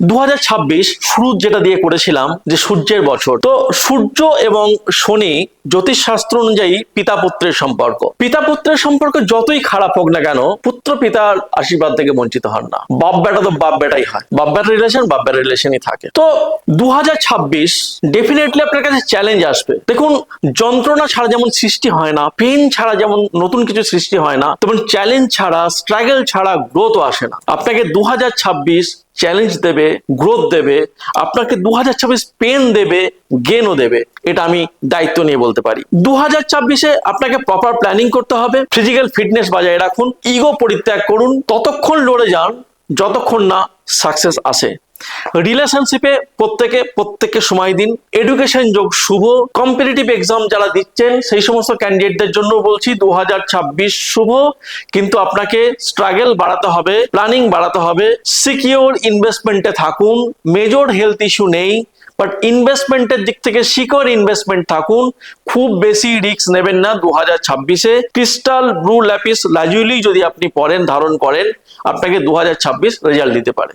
দুহাজার ছাব্বিশ শুরু যেটা দিয়ে করেছিলাম যে সূর্যের বছর। তো সূর্য এবং শনি জ্যোতিষশাস্ত্র অনুযায়ী পিতা পুত্রের সম্পর্ক। পিতা পুত্রের সম্পর্ক যতই খারাপ হোক না কেন, পুত্র পিতার আশীর্বাদ থেকে বঞ্চিত হন না। বাপ বেটা তো বাপ বেটাই হয়। বাপ বেটার রিলেশন বাপ বেটার রিলেশনই থাকে। তো দু ছাব্বিশ ডেফিনেটলি আপনার কাছে চ্যালেঞ্জ আসবে। দেখুন, যন্ত্রণা ছাড়া যেমন সৃষ্টি হয় না পেন ছাড়া যেমন নতুন কিছু সৃষ্টি হয় না, তেমন চ্যালেঞ্জ ছাড়া স্ট্রাগল ছাড়া গ্রোথও আসে না। আপনাকে দু ছাব্বিশ চ্যালেঞ্জ দেবে গ্রোথ দেবে, আপনাকে দু হাজার ছাব্বিশ পেন দেবে গেনও দেবে। এটা আমি দায়িত্ব নিয়ে বলতে পারি। দু হাজার ছাব্বিশে আপনাকে প্রপার প্ল্যানিং করতে হবে। ফিজিক্যাল ফিটনেস বজায় রাখুন ইগো পরিত্যাগ করুন। ততক্ষণ লড়ে যান, যতক্ষণ না সাকসেস আসে। রিলেশনশিপে প্রত্যেকে, প্রত্যেককে সময় দিন। এডুকেশন যোগ শুভ। কম্পিটিটিভ এক্সাম যারা দিচ্ছেন, সেই সমস্ত ক্যান্ডিডেটদের জন্য বলছি দু হাজার ছাব্বিশ শুভ। কিন্তু আপনাকে স্ট্রাগল বাড়াতে হবে প্ল্যানিং বাড়াতে হবে। সিকিওর ইনভেস্টমেন্টে থাকুন। মেজর হেলথ ইস্যু নেই বাট ইনভেস্টমেন্টের দিক থেকে শিকর ইনভেস্টমেন্ট থাকুন। খুব বেশি রিস্ক নেবেন না দু হাজার ছাব্বিশে। ক্রিস্টাল ব্লু ল্যাপিস লাজুইলি যদি আপনি পড়েন, ধারণ করেন, আপনাকে দু হাজার ছাব্বিশ রেজাল্ট দিতে পারে।